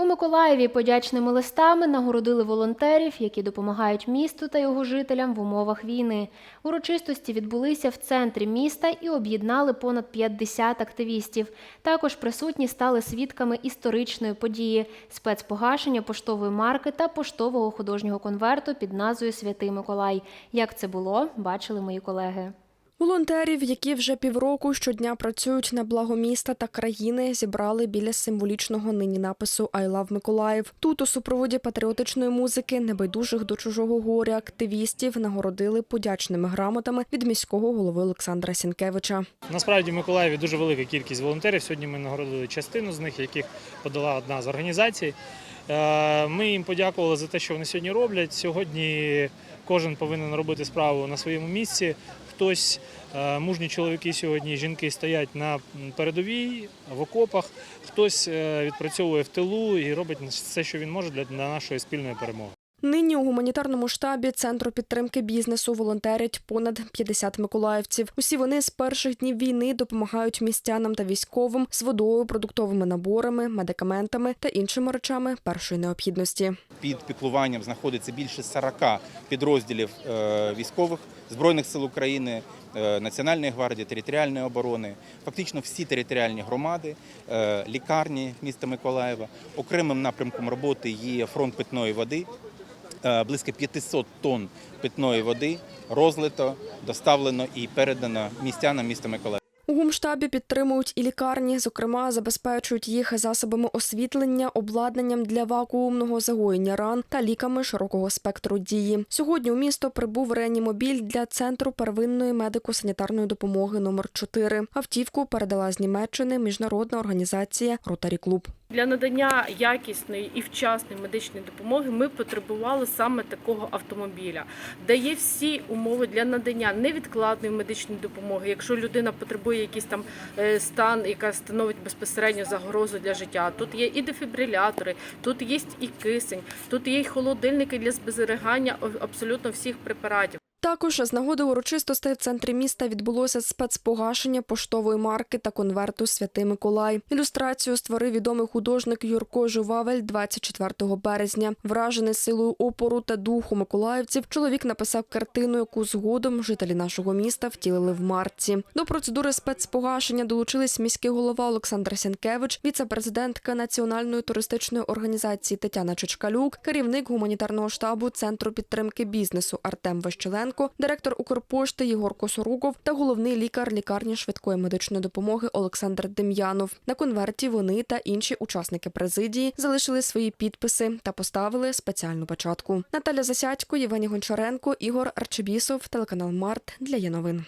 У Миколаєві подячними листами нагородили волонтерів, які допомагають місту та його жителям в умовах війни. Урочистості відбулися в центрі міста і об'єднали понад 50 активістів. Також присутні стали свідками історичної події спецпогашення поштової марки та поштового художнього конверту під назвою Святий Миколай. Як це було, бачили мої колеги. Волонтерів, які вже півроку щодня працюють на благо міста та країни, зібрали біля символічного нині напису «I love Миколаїв». Тут у супроводі патріотичної музики небайдужих до чужого горя активістів нагородили подячними грамотами від міського голови Олександра Сінкевича. Насправді Миколаєві дуже велика кількість волонтерів. Сьогодні ми нагородили частину з них, яких подала одна з організацій. Е, Ми їм подякували за те, що вони сьогодні роблять. Сьогодні кожен повинен робити справу на своєму місці. Хтось е, мужні чоловіки сьогодні, жінки стоять на передовій в окопах, хтось е, відпрацьовує в тилу і робить все, що він може для для нашої спільної перемоги. Нині у гуманітарному штабі центру підтримки бізнесу волонтерять понад 50 миколаївців. Усі вони з перших днів війни допомагають містянам та військовим з водою, продуктовими наборами, медикаментами та іншими речами першої необхідності. Під піклуванням знаходиться більше 40 підрозділів е, військових збройних сил України, е, Національної гвардії, територіальної оборони, фактично всі територіальні громади, е, лікарні міста Миколаєва. Окремим напрямком роботи є фронт питної води. Е, Близько 500 тонн питної води розлито, доставлено і передано містянам міста Миколаєва. У гумштабі підтримують і лікарні, зокрема, забезпечують їх засобами освітлення, обладнанням для вакуумного загоєння ран та ліками широкого спектру дії. Сьогодні у місто прибув реанімобіль для центру первинної медико-санітарної допомоги номер 4 Автівку передала з Німеччини міжнародна організація Ротарі Клуб. Для надання якісної і вчасної медичної допомоги ми потребували саме такого автомобіля, де є всі умови для надання невідкладної медичної допомоги. Якщо людина потребує якийсь там е, стан, яка становить безпосередньо загрозу для життя. Тут є і дефібрилятори, тут є і кисень, тут є і холодильники для зберігання абсолютно всіх препаратів. Також з нагоди урочистостей в центрі міста відбулося спецпогашення поштової марки та конверту Святий Миколай. Ілюстрацію створив відомий художник Юрко Жувавель 24 березня. Вражений силою опору та духу миколаївців, чоловік написав картину, яку згодом жителі нашого міста втілили в марці. До процедури спецпогашення долучились міський голова Олександр Сянкевич, віце-президентка Національної туристичної організації Тетяна Чичкалюк, керівник гуманітарного штабу Центру підтримки бізнесу Артем Ващеленко, директор Укрпошти Єгор Косоруков та головний лікар лікарні швидкої медичної допомоги Олександр Дем'янов. На конверті вони та інші учасники президії залишили свої підписи та поставили спеціальну печатку. Наталя Засядько, Євгеній Гончаренко, Ігор Арчебісов, телеканал Март для є новин.